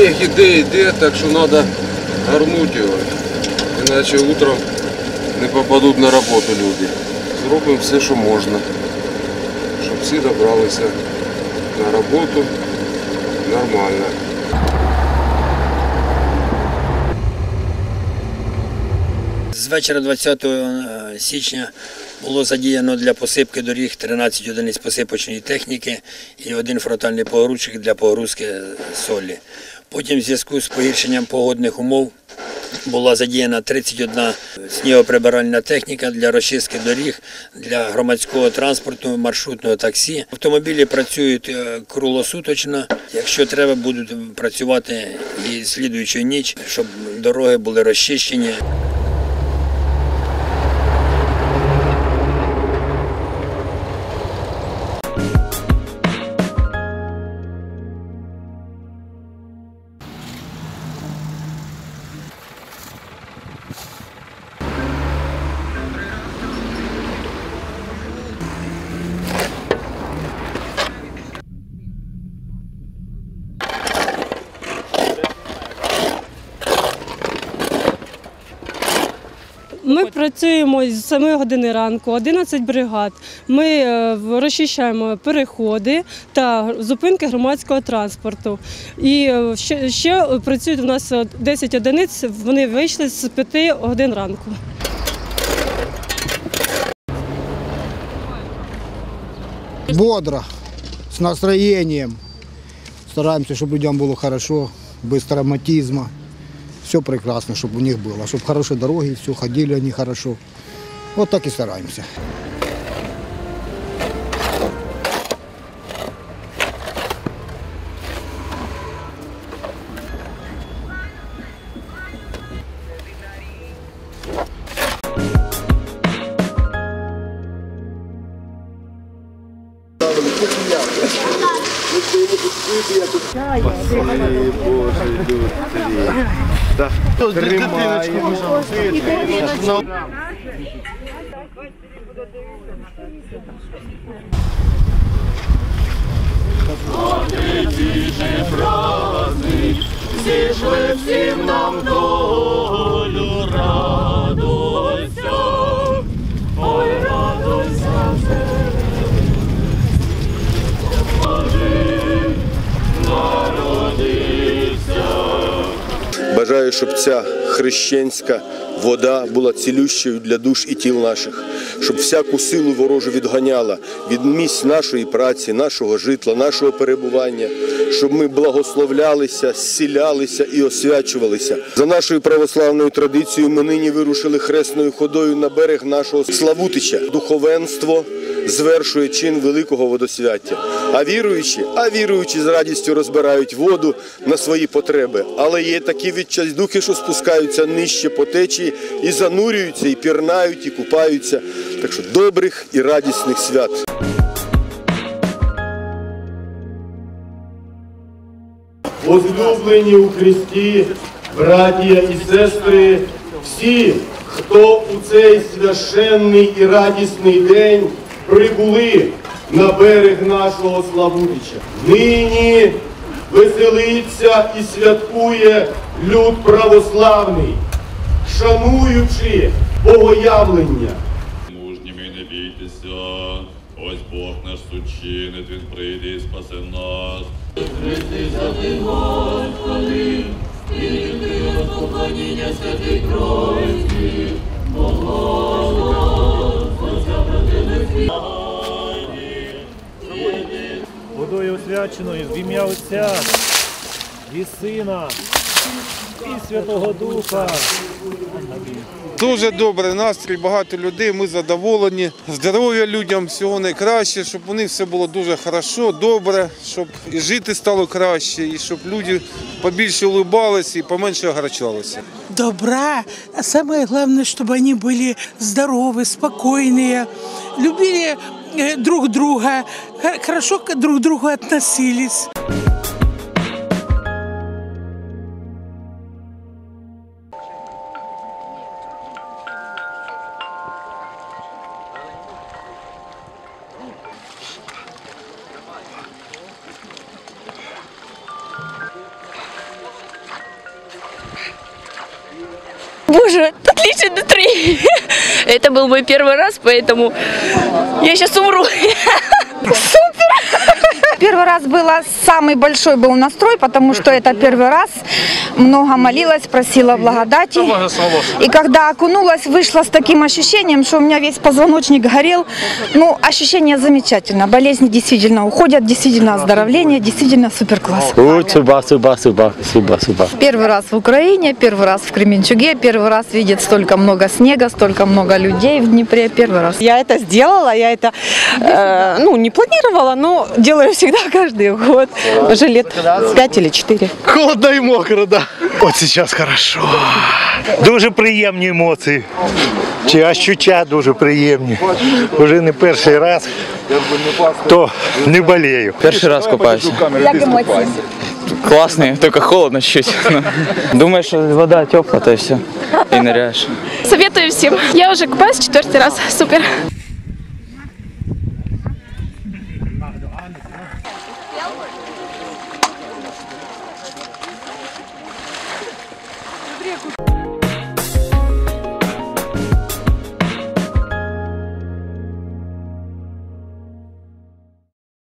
Снег іде, іде, так що треба горнути його. Іначе утром не попадуть на роботу люди. Зробимо все, що можна, щоб всі добралися на роботу нормально. З вечора 20 е, січня було задіяно для посипки доріг 13 одиниць посипочної техніки і один фронтальний погрузчик для погрузки солі. Потім в зв'язку з погіршенням погодних умов була задіяна 31 снігоприбиральна техніка для розчистки доріг, для громадського транспорту, маршрутного таксі. Автомобілі працюють е, круглосуточно. Якщо треба, будуть працювати і слідуючу ніч, щоб дороги були розчищені. Ми працюємо з 7 години ранку, 11 бригад. Ми е, розчищаємо переходи та зупинки громадського транспорту. І е, ще, ще працюють у нас 10 одиниць. Вони вийшли з 5 годин ранку. бодро, с настроением. Стараемся, чтобы людям было хорошо, без травматизма Все прекрасно, чтобы у них было, чтобы хорошие дороги, все, ходили они хорошо. Вот так и стараемся. Да. Тримай. О, ти тише праздник, зійшли всем нам до Бажаю, щоб ця хрещенська вода була цілющою для душ і тіл наших, щоб всяку силу ворожу відганяла від місць нашої праці, нашого житла, нашого перебування, щоб ми благословлялися, зцілялися і освячувалися. За нашою православною традицією ми нині вирушили хресною ходою на берег нашого Славутича. Духовенство звершує чин великого водосвяття. А віруючі, а віруючі з радістю розбирають воду на свої потреби. Але є такі відчайдухи, що спускаються нижче по течії і занурюються, і пірнають, і купаються. Так що добрих і радісних свят. Возлюблені у Христі, братія і сестри, всі, хто у цей священний і радісний день прибули на берег нашого Славутича. Нині веселиться і святкує люд православний, шануючи богоявлення. Мужніми не бійтеся, ось Бог наш сучинить, Він прийде і спасе нас. водою освяченою в ім'я Отця і Сина і Святого Духа. Дуже добрий настрій, багато людей, ми задоволені. Здоров'я людям, всього найкраще, щоб у них все було дуже хорошо, добре, щоб і жити стало краще, і щоб люди побільше улыбалися і поменше огорчалися. добра. А самое главное, чтобы они были здоровы, спокойные, любили э, Э, друг друга, хорошо к друг другу относились. Боже, отличное настроение. Это был мой первый раз, поэтому я сейчас умру. Первый раз было самый большой был настрой, потому что это первый раз. Много молилась, просила благодати. И когда окунулась, вышла с таким ощущением, что у меня весь позвоночник горел. Ну, ощущение замечательно. Болезни действительно уходят, действительно оздоровление, действительно супер класс. Суба, суба, суба, суба, суба. Первый раз в Украине, первый раз в Кременчуге, первый раз видит столько много снега, столько много людей в Днепре, первый раз. Я это сделала, я это э, ну, не планировала, но делаю всегда каждый год. Уже лет пять или четыре. Холодно і мокро, да. От зараз хорошо. Дуже приємні емоції. Чи ощуття дуже приємні. Уже не перший раз, то не болею. Перший раз купаюся. Як емоції? Классный, только холодно чуть-чуть. Думаешь, что вода теплая, то и все. И ныряешь. Советую всем. Я уже купаюсь четвертый раз. Супер.